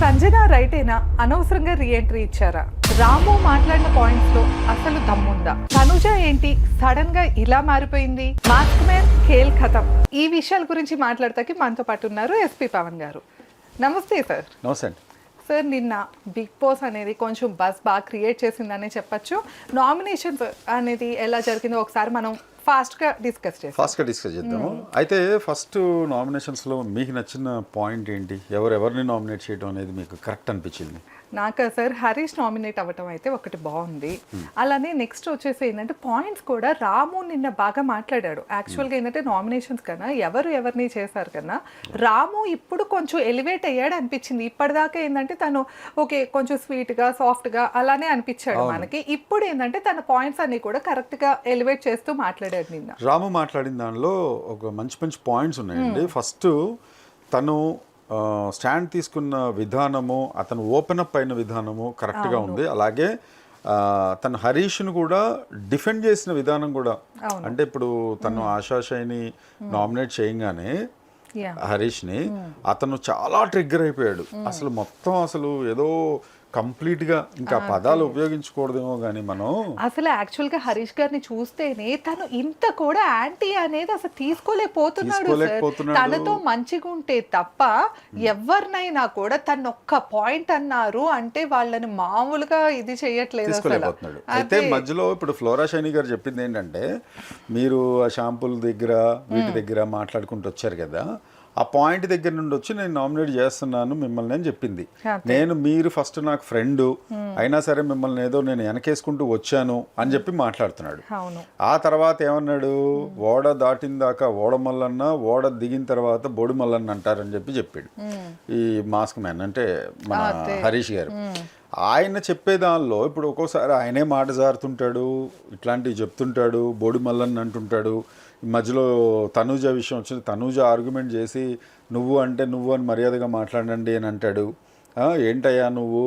సంజన రైటేనా అనవసరంగా రీఎంట్రీ ఇచ్చారా? రాము మాట్లాడిన పాయింట్స్లో అసలు దమ్ముందా? తనుజ ఏంటి? సడన్గా ఇలా మారిపోయింది? మాస్క్ మ్యాన్ ఖేల్ ఖతం ఈ విషయాల గురించి మాట్లాడతాకి మనతో పాటు ఉన్నారు ఎస్పీ పవన్ గారు. నమస్తే సార్ నమస్తే సార్ నిన్న బిగ్ బాస్ అనేది కొంచెం బస్ బాగా క్రియేట్ చేసిందనే చెప్పొచ్చు. నామినేషన్స్ అనేది ఎలా జరిగిందో ఒకసారి మనం ఫాస్ట్గా డిస్కస్ చేస్తాం ఫాస్ట్గా డిస్కస్ చేద్దాము. అయితే ఫస్ట్ నామినేషన్స్లో మీకు నచ్చిన పాయింట్ ఏంటి? ఎవరెవరిని నామినేట్ చేయడం అనేది మీకు కరెక్ట్ అనిపించింది? నాకు సార్ హరీష్ నామినేట్ అవ్వటం అయితే ఒకటి బాగుంది. అలానే నెక్స్ట్ వచ్చేసి ఏంటంటే పాయింట్స్ కూడా రాము నిన్న బాగా మాట్లాడాడు. యాక్చువల్గా ఏంటంటే నామినేషన్స్ కన్నా ఎవరు ఎవరిని చేశారు కన్నా రాము ఇప్పుడు కొంచెం ఎలివేట్ అయ్యాడు అనిపించింది. ఇప్పటిదాకా ఏంటంటే తను ఓకే కొంచెం స్వీట్గా సాఫ్ట్గా అలానే అనిపించాడు మనకి. ఇప్పుడు ఏంటంటే తన పాయింట్స్ అన్ని కూడా కరెక్ట్గా ఎలివేట్ చేస్తూ మాట్లాడాడు. నిన్న. రాము మాట్లాడిన దానిలో ఒక మంచి మంచి పాయింట్స్ ఉన్నాయండి. ఫస్ట్ తను స్టాండ్ తీసుకున్న విధానము అతను ఓపెన్ అప్ అయిన విధానము కరెక్ట్గా ఉంది. అలాగే తను హరీష్ను కూడా డిఫెండ్ చేసిన విధానం కూడా. అంటే ఇప్పుడు తను ఆశాషైని నామినేట్ చేయగానే హరీష్ని అతను చాలా ట్రిగ్గర్ అయిపోయాడు. అసలు మొత్తం అసలు ఏదో కంప్లీట్గా ఇంకా పదాలు ఉపయోగించకూడదేమో కానీ మనం అసలు యాక్చువల్గా హరీష్ గారిని చూస్తేనే తను ఇంత కూడా యాంటీ అనేది అసలు తీసుకోలేకపోతున్నాడు. తనతో మంచిగా ఉంటే తప్ప ఎవరినైనా కూడా తను ఒక్క పాయింట్ అన్నారు అంటే వాళ్ళని మామూలుగా ఇది చేయట్లేదు తీసుకోలేకపోతున్నాడు. అయితే మధ్యలో ఇప్పుడు ఫ్లోరా షైని గారు చెప్పింది ఏంటంటే మీరు ఆ షాంపూల దగ్గర వీటి దగ్గర మాట్లాడుకుంటూ వచ్చారు కదా ఆ పాయింట్ దగ్గర నుండి వచ్చి నేను నామినేట్ చేస్తున్నాను మిమ్మల్ని అని చెప్పింది. నేను మీరు ఫస్ట్ నాకు ఫ్రెండ్ అయినా సరే మిమ్మల్ని ఏదో నేను వెనకేసుకుంటూ వచ్చాను అని చెప్పి మాట్లాడుతున్నాడు. ఆ తర్వాత ఏమన్నాడు? ఓడ దాటిన దాకా ఓడ మల్లన్న ఓడ దిగిన తర్వాత బొడి మల్లన్న అంటారని చెప్పి చెప్పాడు. ఈ మాస్క్ మ్యాన్ అంటే మన హరీష్ గారు. ఆయన చెప్పే దానిలో ఇప్పుడు ఒక్కోసారి ఆయనే మాట జారుతుంటాడు ఇట్లాంటివి చెప్తుంటాడు బోడి మల్లన్న అంటుంటాడు. మధ్యలో తనూజ విషయం వచ్చింది. తనూజ ఆర్గ్యుమెంట్ చేసి నువ్వు అంటే నువ్వు అని మర్యాదగా మాట్లాడండి అని అంటాడు. ఏంటయ్యా నువ్వు?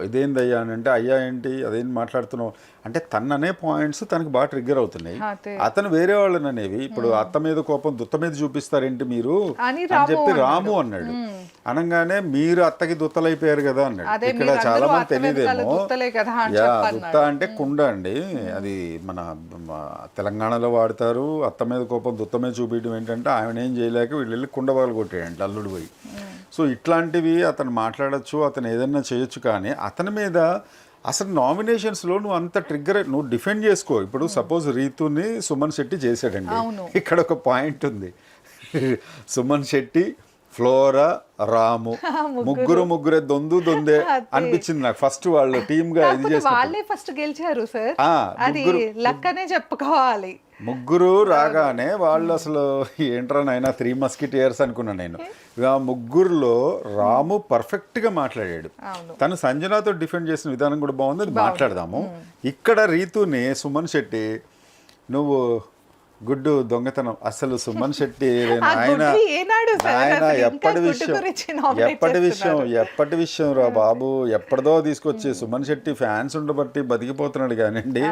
ఇదేందయ్యా అని అంటే అయ్యా ఏంటి? అదేం మాట్లాడుతున్నావు? అంటే తననే పాయింట్స్ తనకి బాగా ట్రిగ్గర్ అవుతున్నాయి. అతను వేరే వాళ్ళని అనేవి ఇప్పుడు అత్త మీద కోపం దుత్త మీద చూపిస్తారేంటి మీరు? అని చెప్పి. రాము అన్నాడు. అనగానే మీరు అత్తకి దుత్తలైపోయారు కదా అన్నాడు. ఇక్కడ చాలా మంది తెలియదేమో. దుత్త అంటే కుండ అండి. అది మన తెలంగాణలో వాడతారు. అత్త మీద కోపం దుత్త మీద చూపించడం ఏంటంటే ఆయన ఏం చేయలేక వీళ్ళు వెళ్ళి కుండ పగలు కొట్టాడంట అల్లుడు పోయి. సో ఇట్లాంటివి అతను మాట్లాడొచ్చు అతను ఏదన్నా చేయొచ్చు కానీ అతని మీద అసలు నామినేషన్స్లో నువ్వు అంత ట్రిగ్గర్ నువ్వు డిఫెండ్ చేసుకో. ఇప్పుడు సపోజ్ రీతుని సుమన్ శెట్టి చేశాడండి. ఇక్కడ ఒక పాయింట్ ఉంది. సుమన్ శెట్టి ఫ్లోరా రాము ముగ్గురు. ముగ్గురే దొందు దొందే. అనిపించింది నాకు. ఫస్ట్ వాళ్ళు టీమ్గా ఇది చేసిన వాళ్ళే ఫస్ట్ గెలిచారు సార్ అది ముగ్గురు- లక్ అనే చెప్పుకోవాలి. ముగ్గురు రాగానే వాళ్ళు అసలు ఏంట్రా నాయన త్రీ మస్కిటియర్స్ అనుకున్నా నేను. ఇక ఆ ముగ్గురులో రాము పర్ఫెక్ట్గా మాట్లాడాడు. తను సంజనాతో డిఫెండ్ చేసిన విధానం కూడా బాగుంది అది మాట్లాడదాము. ఇక్కడ రీతుని సుమన్ శెట్టి నువ్వు గుడ్డు దొంగతనం అసలు సుమన్ శెట్టి ఆయన? ఆయన ఎప్పటి విషయం ఎప్పటి విషయం. ఎప్పటి విషయం రా బాబు? ఎప్పటిదో తీసుకొచ్చి సుమన్ శెట్టి ఫ్యాన్స్ ఉండబట్టి బతికిపోతున్నాడు కానివ్వండి.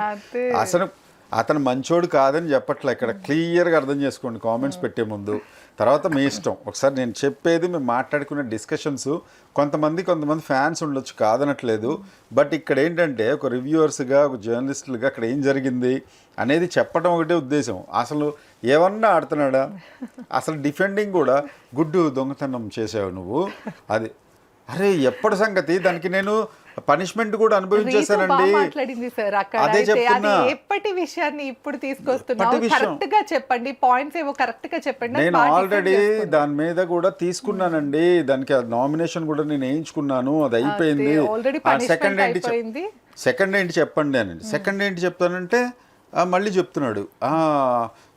అసలు అతను మంచోడు కాదని చెప్పట్లే. ఇక్కడ క్లియర్గా అర్థం చేసుకోండి. కామెంట్స్ పెట్టే ముందు. తర్వాత మీ ఇష్టం. ఒకసారి నేను చెప్పేది మేము మాట్లాడుకునే డిస్కషన్స్ కొంతమంది కొంతమంది ఫ్యాన్స్ ఉండొచ్చు కాదనట్లేదు. బట్ ఇక్కడ ఏంటంటే ఒక రివ్యూవర్స్గా ఒక జర్నలిస్టులుగా అక్కడ ఏం జరిగింది అనేది చెప్పడం ఒకటే ఉద్దేశం. అసలు ఏమన్నా ఆడుతున్నాడా? అసలు డిఫెండింగ్ కూడా గుడ్డు దొంగతనం చేసావు నువ్వు. అది అరే ఎప్పటి సంగతి? దానికి నేను పనిష్మెంట్ కూడా అనుభవించేశానండి. మాట్లాడింది సార్ అదే చెప్తున్నా. ఎప్పటి విషయాన్ని ఇప్పుడు? కరెక్ట్గా చెప్పండి. పాయింట్స్ ఏవో కరెక్ట్గా చెప్పండి. నేను ఆల్రెడీ. దాని మీద కూడా తీసుకున్నానండి. దానికి నామినేషన్ కూడా నేను వేయించుకున్నాను. అది అయిపోయింది. సెకండ్ ఏంటి. సెకండ్ ఏంటి చెప్పండి అని సెకండ్ ఏంటి చెప్తానంటే మళ్ళీ చెప్తున్నాడు.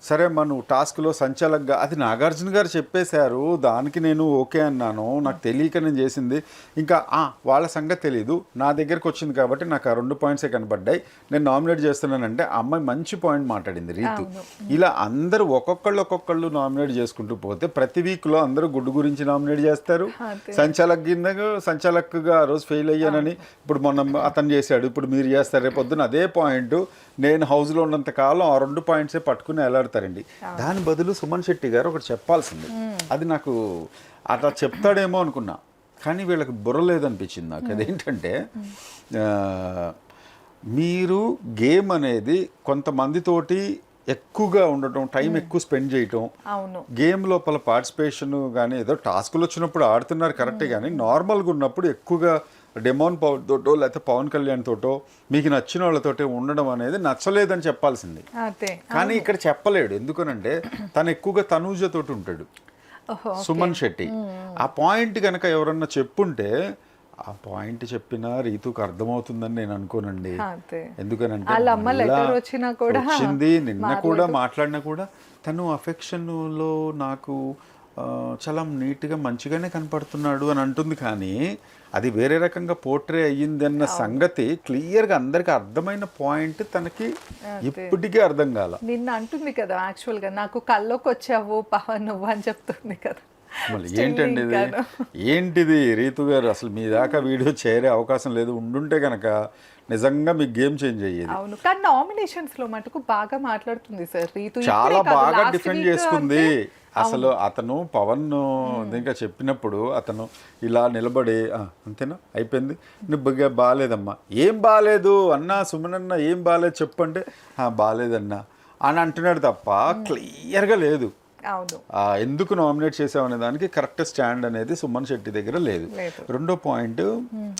సరే నువ్వు టాస్క్లో సంచాలకగా అది నాగార్జున గారు చెప్పేశారు. దానికి నేను ఓకే అన్నాను. నాకు తెలియక నేను చేసింది. ఇంకా ఆ, వాళ్ళ సంగతి తెలియదు నా దగ్గరకు వచ్చింది కాబట్టి నాకు ఆ రెండు పాయింట్సే కనబడ్డాయి. నేను నామినేట్ చేస్తున్నానంటే అమ్మాయి మంచి పాయింట్ మాట్లాడింది రీతు. ఇలా అందరూ ఒక్కొక్కళ్ళు ఒక్కొక్కళ్ళు నామినేట్ చేసుకుంటూ పోతే ప్రతి వీక్లో అందరూ గుడ్డు గురించి నామినేట్ చేస్తారు. సంచాలక్ కింద సంచాలక్గా ఆ రోజు ఫెయిల్ అయ్యానని ఇప్పుడు మొన్న అతను చేశాడు. ఇప్పుడు మీరు చేస్తారు రేపు పొద్దున అదే పాయింట్. నేను హౌస్లో ఉన్నంత కాలం ఆ రెండు పాయింట్సే పట్టుకుని ఎలాడతారండి దాని బదులు సుమన్ శెట్టి గారు ఒకటి చెప్పాల్సింది. అది నాకు అట్లా చెప్తాడేమో అనుకున్నా. కానీ వీళ్ళకి బుర్ర లేదనిపించింది నాకు. అదేంటంటే మీరు గేమ్ అనేది కొంతమందితోటి ఎక్కువగా ఉండటం టైం ఎక్కువ స్పెండ్ చేయటం అవును. గేమ్ లోపల పార్టిసిపేషన్ కానీ ఏదో టాస్కులు వచ్చినప్పుడు ఆడుతున్నారు కరెక్టే కానీ నార్మల్గా ఉన్నప్పుడు ఎక్కువగా డెమోన్ పవన్ తోటో లేకపోతే పవన్ కళ్యాణ్ తోటో మీకు నచ్చిన వాళ్ళతోటే ఉండడం అనేది నచ్చలేదని చెప్పాల్సింది. కానీ ఇక్కడ చెప్పలేడు. ఎందుకనంటే తను ఎక్కువగా తనూజతోటి ఉంటాడు. సుమన్ శెట్టి. ఆ పాయింట్ కనుక ఎవరన్నా చెప్పుంటే ఆ పాయింట్ చెప్పినా రీతుకు అర్థమవుతుందని నేను అనుకోనండి. ఎందుకనంటే వచ్చింది నిన్న కూడా మాట్లాడినా కూడా తను affection లో నాకు చాలా నీట్గా మంచిగానే కనపడుతున్నాడు అని అంటుంది కానీ అది వేరే రకంగా పోర్ట్రే అయ్యింది అన్న సంగతి క్లియర్గా అందరికి అర్థమైన పాయింట్ తనకి ఇప్పటికీ అర్థం కాల. నిన్న అంటుంది కదా యాక్చువల్గా నాకు కల్లోకి వచ్చావు పవన్ నువ్వు అని చెప్తుంది కదా. మళ్ళీ ఏంటండి ఇది. ఏంటిది? రీతు గారు అసలు మీ దాకా వీడియో చేరే అవకాశం లేదు. ఉండుంటే కనుక నిజంగా మీకు గేమ్ చేంజ్ అయ్యేది. అవును. కానీ నామినేషన్స్లో మటుకు బాగా మాట్లాడుతుంది సార్. రీతు చాలా బాగా డిఫెండ్ చేసుకుంది. అసలు అతను పవన్ ఇంకా చెప్పినప్పుడు అతను ఇలా నిలబడి "ఆ, అంతేనా? అయిపోయింది? నువ్వు బాగా బాగాలేదమ్మా. ఏం బాగాలేదు అన్నా సుమనన్న ఏం బాగాలేదు చెప్పంటే "ఆ, బాగాలేదన్నా. అని అంటున్నాడు తప్ప క్లియర్గా లేదు. ఎందుకు నామినేట్ చేసామనే దానికి కరెక్ట్ స్టాండ్ అనేది సుమన్ శెట్టి దగ్గర లేదు. రెండో పాయింట్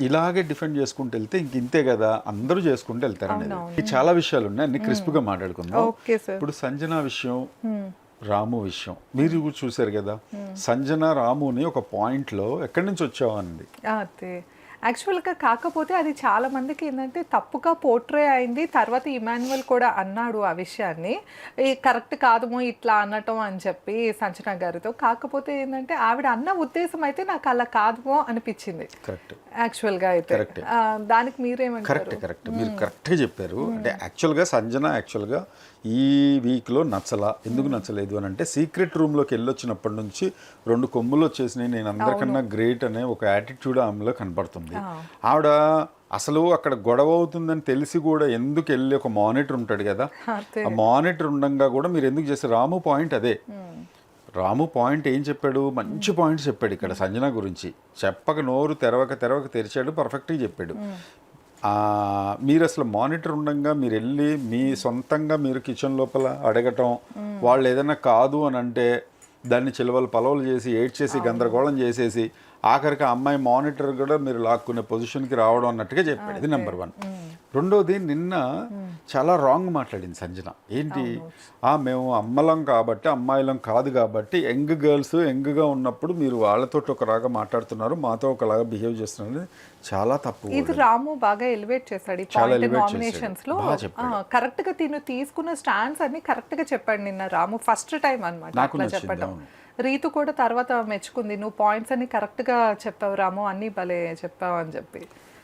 ఇలాగే డిఫెండ్ చేసుకుంటూ వెళ్తే ఇంక ఇంతే కదా అందరూ చేసుకుంటూ వెళ్తారు అనేది. చాలా విషయాలు ఉన్నాయి అన్ని క్రిస్ప్గా మాట్లాడుకుందాం. ఇప్పుడు సంజన విషయం రాము విషయం మీరు చూశారు కదా. సంజన రాముని ఒక పాయింట్లో ఎక్కడి నుంచి వచ్చావు అదే యాక్చువల్గా కాకపోతే అది చాలా మందికి ఏంటంటే తప్పుగా పోర్ట్రే అయింది. తర్వాత ఇమాన్యువల్ కూడా అన్నాడు ఆ విషయాన్ని. ఈ కరెక్ట్ కాదుమో ఇట్లా అనటం అని చెప్పి సంచన గారితో. కాకపోతే ఏంటంటే ఆవిడ అన్న ఉద్దేశం అయితే నాకు అలా కాదుమో అనిపించింది. కరెక్ట్. యాక్చువల్గా అయితే. దానికి మీరేమంటారు? Correct correct. మీరు కరెక్ట్గా చెప్పారు. అంటే యాక్చువల్గా సంజన యాక్చువల్గా ఈ వీక్లో నచ్చలా. ఎందుకు నచ్చలేదు అని అంటే సీక్రెట్ రూమ్లోకి వెళ్ళొచ్చినప్పటి నుంచి రెండు కొమ్ములు వచ్చేసినాయి నేను అందరికన్నా గ్రేట్ అనే ఒక యాటిట్యూడ్ ఆమెలో కనపడుతుంది ఆవిడ అసలు అక్కడ గొడవ అవుతుందని తెలిసి కూడా ఎందుకు వెళ్ళి ఒక మానిటర్ ఉంటాడు కదా? ఆ మానిటర్ ఉండంగా కూడా మీరు ఎందుకు చేస్తారు రాము పాయింట్ అదే. రాము పాయింట్ ఏం చెప్పాడు? మంచి పాయింట్ చెప్పాడు ఇక్కడ సంజన గురించి. చెప్పక నోరు తెరవక తెరవక తెరిచాడు పర్ఫెక్ట్గా చెప్పాడు. మీరు అసలు మానిటర్ ఉండంగా మీరు వెళ్ళి మీ సొంతంగా మీరు కిచెన్ లోపల అడగటం వాళ్ళు ఏదైనా కాదు అని అంటే దాన్ని చిలవలు పలవలు చేసి ఏడ్ చేసి గందరగోళం చేసేసి ఆఖరికి అమ్మాయి మానిటర్ కూడా మీరు లాక్కునే పొజిషన్కి రావడం అన్నట్టుగా చెప్పాడు. ఇది నెంబర్ వన్. రెండోది నిన్న చాలా రాంగ్ మాట్లాడింది సంజన. ఏంటి? మేము అమ్మలం కాబట్టి అమ్మాయిలం కాదు కాబట్టి యంగ్ గర్ల్స్ యంగ్గా ఉన్నప్పుడు మీరు వాళ్ళతో ఒకలాగా మాట్లాడుతున్నారు మాతో ఒకలాగా బిహేవ్ చేస్తున్నారు చాలా తప్పు ఇది రాము బాగా ఎలివేట్ చేశాడు ఈ చాలా నామినేషన్స్లో చేశాడు. బాగా చెప్పాడు. కరెక్ట్గా తిను తీసుకున్న స్టాండ్స్ అన్ని కరెక్ట్గా చెప్పాడు నిన్న రాము ఫస్ట్ టైం నచ్చింది, చెప్పడం. రీతు కూడా తర్వాత మెచ్చుకుంది. నువ్వు పాయింట్స్ అన్ని కరెక్ట్గా చెప్పావు రాము అన్నీ భలే చెప్పావు అని చెప్పి.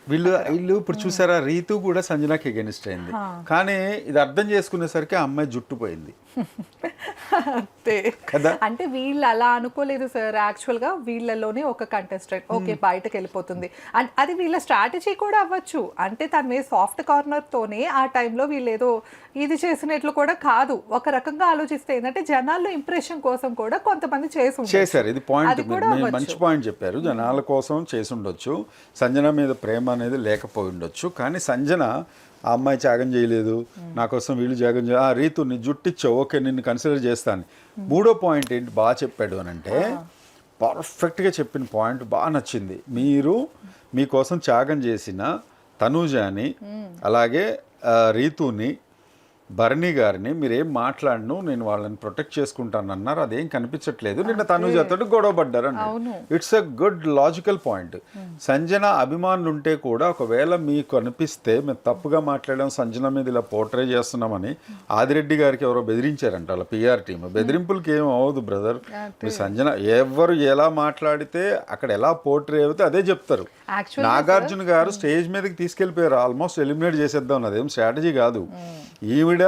వీళ్ళు వీళ్ళు ఇప్పుడు చూసారా రీతు కూడా సంజనాకి ఎగెనిస్ట్ అయింది. కానీ ఇది అర్థం చేసుకునేసరికి ఆ అమ్మాయి జుట్టు పోయింది అంతే. కదా? అంటే వీళ్ళు అలా అనుకోలేదు సార్. యాక్చువల్గా వీళ్ళలోనే ఒక కంటెస్టెంట్ ఓకే బయటకు వెళ్ళిపోతుంది. అండ్ అది వీళ్ళ స్ట్రాటజీ కూడా అవ్వచ్చు. అంటే తన మీద సాఫ్ట్ కార్నర్ తోనే ఆ టైంలో వీళ్ళు ఏదో ఇది చేసినట్లు కూడా కాదు. ఒక రకంగా ఆలోచిస్తే ఏంటంటే జనాల్లో ఇంప్రెషన్ కోసం కూడా కొంతమంది చేసి. చేశారు. ఇది పాయింట్. మంచి పాయింట్ చెప్పారు. జనాల కోసం చేసి ఉండొచ్చు. సంజన మీద ప్రేమ అనేది లేకపోయి ఉండొచ్చు. కానీ సంజన ఆ అమ్మాయి త్యాగం చేయలేదు. నా కోసం వీళ్ళు త్యాగం చేయ ఆ రీతు నీ జుట్టిచ్చావు. ఓకే నిన్ను కన్సిడర్ చేస్తాను. మూడో పాయింట్ ఏంటి బాగా చెప్పాడు అని అంటే పర్ఫెక్ట్గా చెప్పిన పాయింట్ బాగా నచ్చింది. మీరు మీకోసం త్యాగం చేసిన తనూజాని అలాగే రీతుని భరణి గారిని మీరేం మాట్లాడను నేను వాళ్ళని ప్రొటెక్ట్ చేసుకుంటాను అన్నారు అదేం కనిపించట్లేదు. నిన్న తనుజతో గొడవ పడ్డారు అవును. It's a good logical point Sanjana అభిమానులు ఉంటే కూడా ఒకవేళ మీకు అనిపిస్తే మేము తప్పుగా మాట్లాడాం సంజన మీద ఇలా పోర్ట్రే చేస్తున్నామని ఆదిరెడ్డి గారికి ఎవరో బెదిరించారంట వాళ్ళ పిఆర్ టీమ్ బెదిరింపులకి ఏం అవ్వదు బ్రదర్ మీరు సంజన ఎవరు ఎలా మాట్లాడితే అక్కడ ఎలా పోర్ట్రే అవుతే అదే చెప్తారు. నాగార్జున గారు స్టేజ్ మీదకి తీసుకెళ్ళిపోయారు ఆల్మోస్ట్ ఎలిమినేట్ చేసేద్దాం ఏం స్ట్రాటజీ కాదు. ఈవిడ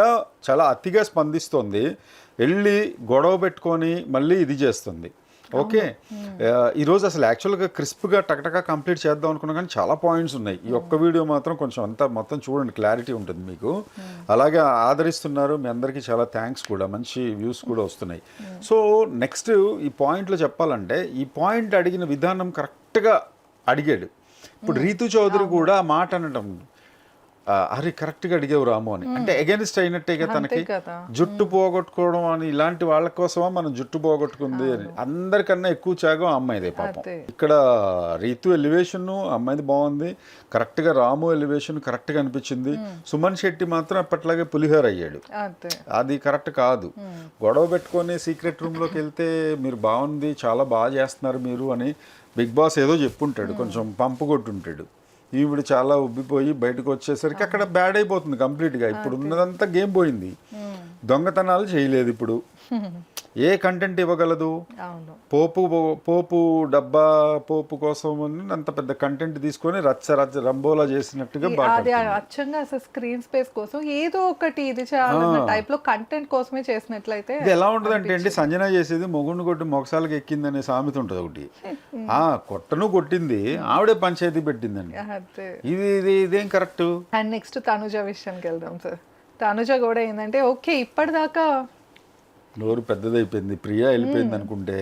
చాలా అతిగా స్పందిస్తుంది. వెళ్ళి గొడవ పెట్టుకొని మళ్ళీ ఇది చేస్తుంది. ఓకే? ఈరోజు అసలు యాక్చువల్గా క్రిస్ప్గా టకటకా కంప్లీట్ చేద్దాం అనుకున్నా కానీ చాలా పాయింట్స్ ఉన్నాయి. ఈ ఒక్క వీడియో మాత్రం కొంచెం అంతా మొత్తం చూడండి క్లారిటీ ఉంటుంది మీకు. అలాగే ఆదరిస్తున్నారు మీ అందరికీ చాలా థ్యాంక్స్ కూడా మంచి వ్యూస్ కూడా వస్తున్నాయి. సో నెక్స్ట్ ఈ పాయింట్లో చెప్పాలంటే ఈ పాయింట్ అడిగిన విధానం కరెక్ట్గా అడిగాడు. ఇప్పుడు రీతు చౌదరి కూడా మాట అనడం అరే కరెక్ట్గా అడిగావు రాము అని. అంటే అగెనిస్ట్ అయినట్టేగా తనకి. జుట్టు పోగొట్టుకోవడం అని ఇలాంటి వాళ్ళ కోసమా మనం జుట్టు పోగొట్టుకుంది అని. అందరికన్నా ఎక్కువ త్యాగం అమ్మాయిదే పాపం. ఇక్కడ రీతు ఎలివేషన్ అమ్మాయిది బాగుంది. కరెక్ట్గా రాము ఎలివేషన్ కరెక్ట్గా అనిపించింది. సుమన్ శెట్టి మాత్రం అప్పట్లాగే పులిహోర అయ్యాడు. అదే. అది కరెక్ట్ కాదు. గొడవ పెట్టుకొని సీక్రెట్ రూమ్లోకి వెళ్తే మీరు బాగుంది చాలా బాగా చేస్తున్నారు మీరు అని బిగ్ బాస్ ఏదో చెప్పుంటాడు. కొంచెం పంపు కొట్టుంటాడు. ఈవిడ చాలా ఉబ్బిపోయి బయటకు వచ్చేసరికి అక్కడ బ్యాడ్ అయిపోతుంది కంప్లీట్గా ఇప్పుడు ఉన్నదంతా గేమ్ పోయింది. దొంగతనాలు చేయలేదు ఇప్పుడు. ఏ కంటెంట్ ఇవ్వగలదు? పోపు పోపు డబ్బా పోపు కోసం అని అంత పెద్ద కంటెంట్ తీసుకొని రచ్చ రచ్చ రంబోలా చేసినట్టుగా అచ్చంగా అసలు స్క్రీన్ స్పేస్ కోసం ఏదో ఒకటి ఇది చేయాలన్న టైప్లో కంటెంట్ కోసమే చేసినట్లయితే ఇది ఎలా ఉంటుంది అంటే అండి సంజన చేసేది మొగుడిని కొట్టి మొగసాలకి ఎక్కిందనే సామెత ఉంటుంది ఒకటి. ఆ కొట్టను కొట్టింది ఆవిడే పంచాయతీ పెట్టిందండి. ఇది ఇది ఇదేం కరెక్ట్ అండ్ నెక్స్ట్ తనుజ విషయానికి వెళ్దాం సార్ తనుజ కూడా ఏంటంటే ఓకే ఇప్పటిదాకా నోరు పెద్దదైపోయింది. ప్రియా వెళ్ళిపోయింది అనుకుంటే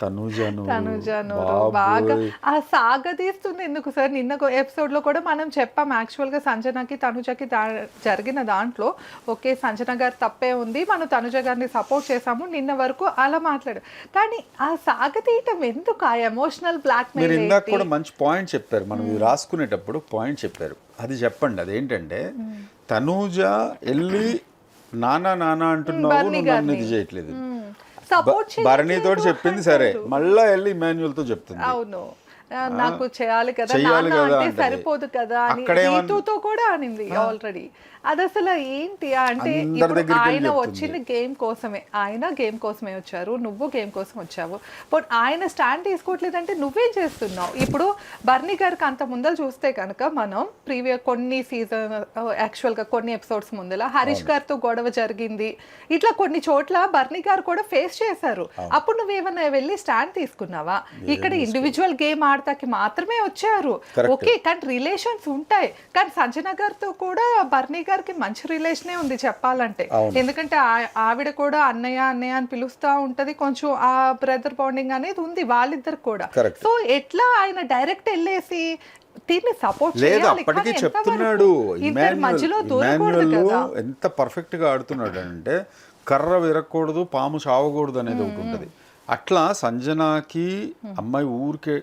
తనుజను తనుజ నోరు బాగా ఆ సాగదీస్తుంది ఎందుకు సార్? నిన్న ఎపిసోడ్లో కూడా మనం చెప్పాం యాక్చువల్గా సంజనకి తనుజకి దా- జరిగిన దాంట్లో ఓకే సంజన గారు తప్పే ఉంది మనం తనుజ గారిని సపోర్ట్ చేసాము నిన్న వరకు అలా మాట్లాడు. కానీ ఆ సాగతీయటం ఎందుకు? ఆ ఎమోషనల్ బ్లాక్ మీరు మెయిల్ ఇందాక కూడా మంచి పాయింట్ చెప్పారు. మనం ఇది రాసుకునేటప్పుడు పాయింట్ చెప్పారు. అది చెప్పండి అదేంటంటే తనూజ వెళ్ళి నానా నానా అంటున్నావు నన్ను ఇది చేయట్లేదు. భరణితో చెప్పింది సరే మళ్ళా వెళ్ళి ఇమాన్యుల్తో చెప్తుంది. అవును. నాకు చేయాలి కదా నాన్న కదా. సరిపోదు కదా అని కూడా అనింది ఆల్రెడీ అది అసలు ఏంటి? అంటే ఇప్పుడు ఆయన. వచ్చింది గేమ్ కోసమే ఆయన గేమ్ కోసమే వచ్చారు నువ్వు గేమ్ కోసం వచ్చావు. బట్ ఆయన స్టాండ్ తీసుకోవట్లేదంటే నువ్వేం చేస్తున్నావు. ఇప్పుడు బర్నీ గారికి అంత ముందర చూస్తే కనుక మనం ప్రీవియస్ కొన్ని సీజన్ యాక్చువల్గా కొన్ని ఎపిసోడ్స్ ముందర హరీష్ గారితో గొడవ జరిగింది. ఇట్లా కొన్ని చోట్ల బర్నీ గారు కూడా ఫేస్ చేశారు. అప్పుడు నువ్వేమన్నా వెళ్ళి స్టాండ్ తీసుకున్నావా? ఇక్కడ ఇండివిజువల్ గేమ్ ఆడతాకి మాత్రమే వచ్చారు. ఓకే కానీ రిలేషన్స్ ఉంటాయి. కానీ సంజన గారితో కూడా బర్నీ గారికి మంచి రిలేషనే ఉంది చెప్పాలంటే. ఎందుకంటే ఆవిడ కూడా అన్నయ్య అన్నయ్య అని పిలుస్తా ఉంటది. కొంచెం ఆ బ్రదర్ బాండింగ్ అనేది ఉంది వాళ్ళిద్దరు కూడా. సో ఎట్లా ఆయన డైరెక్ట్ వెళ్ళేసి దీన్ని సపోర్ట్ లేదు అప్పటికి? చెప్తున్నాడు ఎంత పర్ఫెక్ట్గా ఆడుతున్నాడు అంటే కర్ర విరగకూడదు పాము చావకూడదు అనేది ఒకటి ఉంటుంది. అట్లా సంజనాకి అమ్మాయి ఊరికే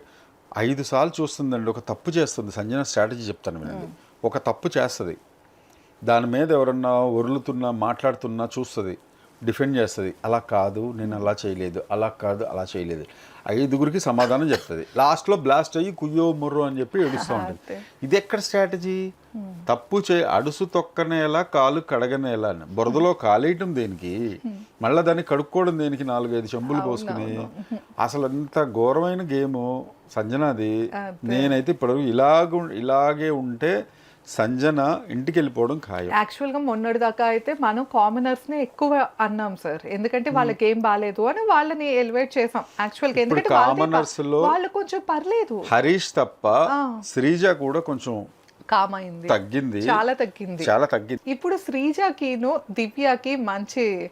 ఐదు సార్లు చూస్తుందండి. ఒక తప్పు చేస్తుంది. సంజన స్ట్రాటజీ చెప్తాను వినండి. ఒక తప్పు చేస్తుంది. దాని మీద ఎవరన్నా ఒరులుతున్నా మాట్లాడుతున్నా చూస్తుంది డిఫెండ్ చేస్తుంది. అలా కాదు నేను అలా చేయలేదు అలా కాదు అలా చేయలేదు. ఐదుగురికి సమాధానం చెప్తుంది. లాస్ట్లో బ్లాస్ట్ అయ్యి కుయ్యో ముర్రో అని చెప్పి ఏడుస్తూ ఉంటుంది. అంతే. ఇది ఎక్కడ స్ట్రాటజీ? తప్పు చే అడుసు తొక్కనేలా కాలు కడగనేలా అని బురదలో కాలేయటం దేనికి? మళ్ళీ దాన్ని కడుక్కోవడం దేనికి నాలుగైదు చెంబులు పోసుకుని? అసలు ఎంత ఘోరమైన గేము సంజనాది. నేనైతే ఇప్పుడు ఇలాగ ఇలాగే ఉంటే సంజన ఇంటికి వెళ్ళిపోవడం ఖాయం. యాక్చువల్గా మొన్నటి దాకా అయితే మనం కామనర్స్ని ఎక్కువ అన్నాం సార్ ఎందుకంటే వాళ్ళ గేమ్ బాగాలేదు అని వాళ్ళని ఎలివేట్ చేసాం. యాక్చువల్గా ఎందుకంటే commoners లో- వాళ్ళు కొంచెం పర్లేదు. హరీష్ తప్ప శ్రీజ కూడా కొంచెం కామ్ అయింది తగ్గింది. చాలా తగ్గింది. చాలా తగ్గింది ఇప్పుడు శ్రీజకిను దివ్యకి మంచి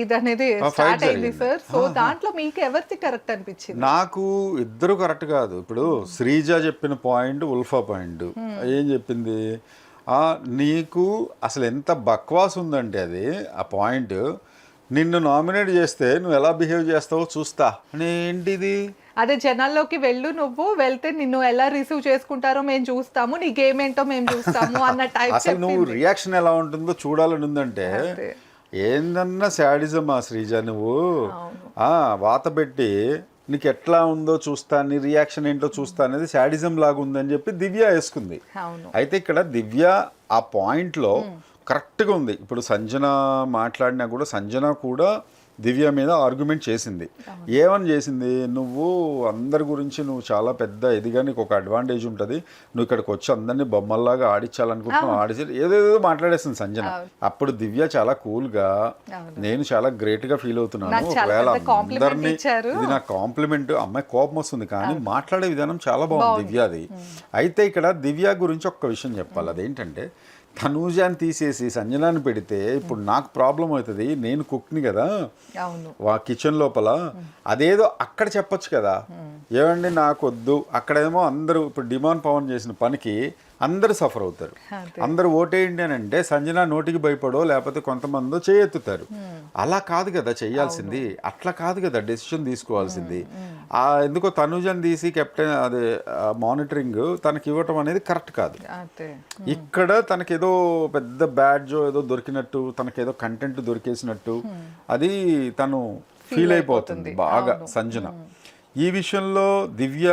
ఇది అనేది స్టార్ట్ అయింది. సార్. సో దాంట్లో మీకు ఎవరిది కరెక్ట్ అనిపించింది? నాకు ఇద్దరు కరెక్ట్ కాదు. ఇప్పుడు శ్రీజ చెప్పిన పాయింట్ ఉల్ఫా పాయింట్. ఏం చెప్పింది? నీకు అసలు ఎంత బక్వాస్ ఉందంటే అది ఆ పాయింట్ నిన్ను నామినేట్ చేస్తే నువ్వు ఎలా బిహేవ్ చేస్తావో చూస్తా. ఏంటిది? అదే జనాల్లోకి వెళ్ళు నువ్వు వెళ్తే నిన్ను ఎలా రిసీవ్ చేసుకుంటారో మేము చూస్తాము నీ గేమ్ ఏంటో మేము చూస్తాము అన్న టైప్ అసలు నువ్వు రియాక్షన్ ఎలా ఉంటుందో చూడాలని ఉందంటే. ఏందన్నా శాడిజం ఆ శ్రీజ నువ్వు? ఆ వాత పెట్టి నీకు ఎట్లా ఉందో చూస్తా నీ రియాక్షన్ ఏంటో చూస్తా అనేది శాడిజం లాగా ఉందని చెప్పి దివ్య వేసుకుంది. అయితే ఇక్కడ దివ్య ఆ పాయింట్లో కరెక్ట్గా ఉంది. ఇప్పుడు సంజన మాట్లాడినా కూడా సంజన కూడా దివ్య మీద ఆర్గ్యుమెంట్ చేసింది. ఏమని చేసింది? నువ్వు అందరి గురించి నువ్వు చాలా పెద్ద ఇదిగా నీకు ఒక అడ్వాంటేజ్ ఉంటుంది. నువ్వు ఇక్కడికి వచ్చి అందరినీ బొమ్మల్లాగా ఆడించాలనుకుంటున్నావు ఆడిచి ఏదేదో మాట్లాడేసింది సంజన. అప్పుడు దివ్య చాలా కూల్గా. నేను చాలా గ్రేట్గా ఫీల్ అవుతున్నాను. ఒకవేళ అందరినీ. ఇది నాకు కాంప్లిమెంట్ అమ్మాయి కోపం వస్తుంది కానీ మాట్లాడే విధానం చాలా బాగుంది దివ్యాది. అయితే ఇక్కడ దివ్య గురించి ఒక్క విషయం చెప్పాలి. అదేంటంటే తనూజాని తీసేసి సంజనాన్ని పెడితే ఇప్పుడు నాకు ప్రాబ్లం అవుతుంది నేను కుక్ని కదా. వా కిచెన్ లోపల అదేదో అక్కడ చెప్పొచ్చు కదా. ఏమండి నాకు వద్దు అక్కడేమో అందరూ ఇప్పుడు డిమాండ్ పవన్ చేసిన పనికి అందరూ సఫర్ అవుతారు. అదే. అందరూ ఓటేయండి అని అంటే సంజన నోటికి భయపడో లేకపోతే కొంతమంది చేయెత్తుతారు. అలా కాదు కదా చేయాల్సింది. అట్లా కాదు కదా డెసిషన్ తీసుకోవాల్సింది. ఆ ఎందుకో తనుజన్ తీసి కెప్టెన్ అదే మానిటరింగ్ తనకి ఇవ్వటం అనేది కరెక్ట్ కాదు. ఇక్కడ తనకేదో పెద్ద బ్యాడ్జ్ ఏదో దొరికినట్టు తనకేదో కంటెంట్ దొరికేసినట్టు అది తను ఫీల్ అయిపోతుంది. బాగా సంజన. ఈ విషయంలో దివ్య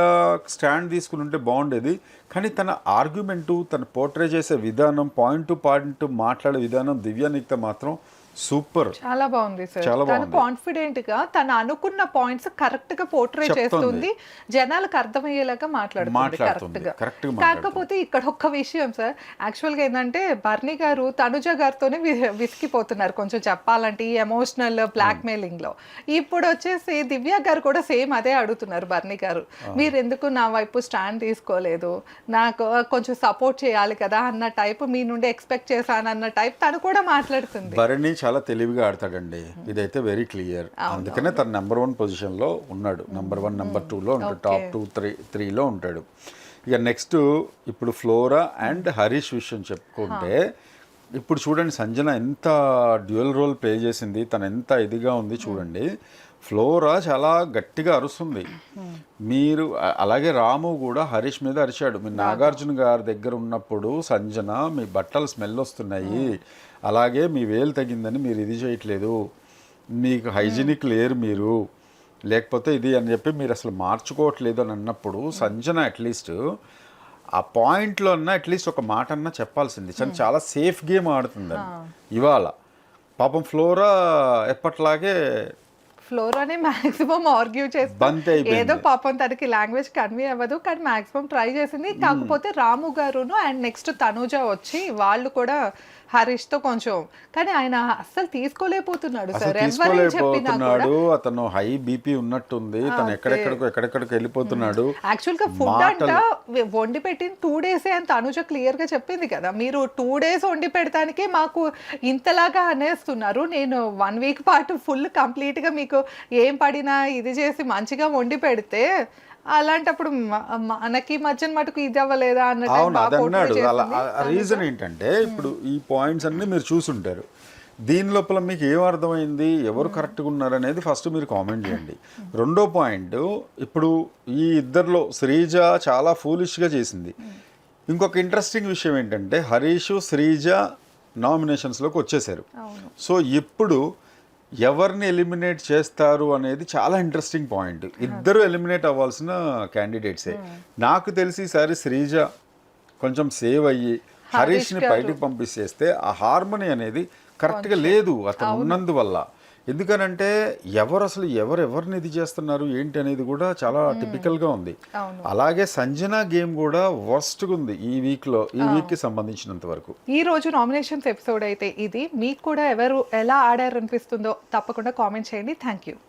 స్టాండ్ తీసుకుని ఉంటే బాగుండేది. కానీ తన ఆర్గ్యుమెంటు తను పోర్ట్రే చేసే విధానం పాయింట్ టు పాయింట్ మాట్లాడే విధానం దివ్య నిక్త మాత్రం సూపర్. చాలా బాగుంది సార్. తను. కాన్ఫిడెంట్గా తను అనుకున్న పాయింట్స్ కరెక్ట్గా పోర్ట్రే. చేస్తుంది. జనాలకు అర్థమయ్యేలాగా మాట్లాడుతుంది. కరెక్ట్గా. కాకపోతే ఇక్కడ ఒక్క విషయం సార్. యాక్చువల్గా ఏంటంటే బర్నీ గారు తనుజ గారితోనే విసిగిపోతున్నారు. కొంచెం చెప్పాలంటే ఈ ఎమోషనల్ బ్లాక్ మెయిలింగ్లో ఇప్పుడు వచ్చేసి దివ్య గారు కూడా సేమ్ అదే అడుగుతున్నారు బర్నీ గారు. మీరు ఎందుకు నా వైపు స్టాండ్ తీసుకోలేదు? నాకు కొంచెం సపోర్ట్ చేయాలి కదా అన్న టైప్ మీ నుండి ఎక్స్పెక్ట్ చేశాను అన్న టైప్ తను కూడా మాట్లాడుతుంది. చాలా తెలివిగా ఆడతాడండి. ఇదైతే వెరీ క్లియర్ అందుకనే తన నెంబర్ వన్ పొజిషన్లో ఉన్నాడు. నెంబర్ వన్ నెంబర్ టూలో ఉంటాడు. టాప్ టూ త్రీ త్రీలో ఉంటాడు. ఇక నెక్స్ట్ ఇప్పుడు ఫ్లోరా అండ్ హరీష్ విషయం చెప్పుకుంటే ఇప్పుడు చూడండి సంజన ఎంత డ్యూయల్ రోల్ ప్లే చేసింది తను ఎంత ఇదిగా ఉంది చూడండి. ఫ్లోరా చాలా గట్టిగా అరుస్తుంది. మీరు అలాగే రాము కూడా హరీష్ మీద అరిచాడు. మీ నాగార్జున గారి దగ్గర ఉన్నప్పుడు సంజన మీ బట్టలు స్మెల్ వస్తున్నాయి. అలాగే మీ వేలు తగిందని మీరు ఇది చేయట్లేదు. మీకు హైజీనిక్ లేరు మీరు. లేకపోతే ఇది అని చెప్పి మీరు అసలు మార్చుకోవట్లేదు అని అన్నప్పుడు సంజన అట్లీస్ట్ ఆ పాయింట్లో అన్న అట్లీస్ట్ ఒక మాట అన్నా చెప్పాల్సింది. చాలా సేఫ్ గేమ్ ఆడుతుంది ఇవాళ పాపం ఫ్లోరా ఎప్పట్లాగే ఫ్లోరానే మాక్సిమం ఆర్గ్యూ చేస్తా బంతి అయిపోయింది. ఏదో పాపం తనకి లాంగ్వేజ్ కన్వే అవ్వదు కానీ మాక్సిమం ట్రై చేసింది. కాకపోతే రాము గారును అండ్ నెక్స్ట్ తనూజ వచ్చి వాళ్ళు కూడా హరీష్తో కొంచెం కానీ ఆయన అస్సలు తీసుకోలేకపోతున్నాడు సార్. ఎవరు చెప్పినా కూడా తీసుకోలేకపోతున్నాడు. అతను హై బీపీ ఉన్నట్టుంది. తను ఎక్కడెక్కడికో ఎక్కడెక్కడికి వెళ్ళిపోతున్నాడు. యాక్చువల్గా ఫుడ్ అంట వండి పెట్టిన టూ డేసే అని తనుజ క్లియర్గా చెప్పింది కదా. మీరు టూ డేస్ వండి పెడతానికే మాకు ఇంతలాగా అనేస్తున్నారు. నేను వన్ వీక్ పాటు ఫుల్ కంప్లీట్గా మీకు ఏం పడినా ఇది చేసి మంచిగా వండి పెడితే అలాంటప్పుడు మనకి మధ్యన మటుకు ఇది అవ్వలేదా అవును అది అన్నాడు. అలా. రీజన్ ఏంటంటే ఇప్పుడు ఈ పాయింట్స్ అన్ని మీరు చూసుంటారు. దీని లోపల మీకు ఏం అర్థమైంది? ఎవరు కరెక్ట్గా ఉన్నారు అనేది ఫస్ట్ మీరు కామెంట్ చేయండి. రెండో పాయింట్ ఇప్పుడు ఈ ఇద్దరిలో శ్రీజ చాలా ఫూలిష్గా చేసింది. ఇంకొక ఇంట్రెస్టింగ్ విషయం ఏంటంటే హరీష్ శ్రీజ నామినేషన్స్లోకి వచ్చేసారు. సో ఇప్పుడు ఎవరిని ఎలిమినేట్ చేస్తారు అనేది చాలా ఇంట్రెస్టింగ్ పాయింట్. ఇద్దరు ఎలిమినేట్ అవ్వాల్సిన క్యాండిడేట్సే. నాకు తెలిసి ఈసారి శ్రీజ కొంచెం సేవ్ అయ్యి హరీష్ని బయటకు పంపించేస్తే ఆ హార్మనీ అనేది కరెక్ట్గా లేదు అతను ఉన్నందువల్ల. ఎందుకనంటే ఎవరు అసలు ఎవరు ఎవరిని ఇది చేస్తున్నారు ఏంటి అనేది కూడా చాలా టిపికల్గా ఉంది. అలాగే సంజన గేమ్ కూడా వర్స్ట్గా ఉంది ఈ వీక్లో ఈ వీక్కి సంబంధించినంత వరకు. ఈ రోజు నామినేషన్స్ ఎపిసోడ్ అయితే ఇది. మీకు కూడా ఎవరు ఎలా ఆడారనిపిస్తుందో తప్పకుండా కామెంట్ చేయండి. Thank you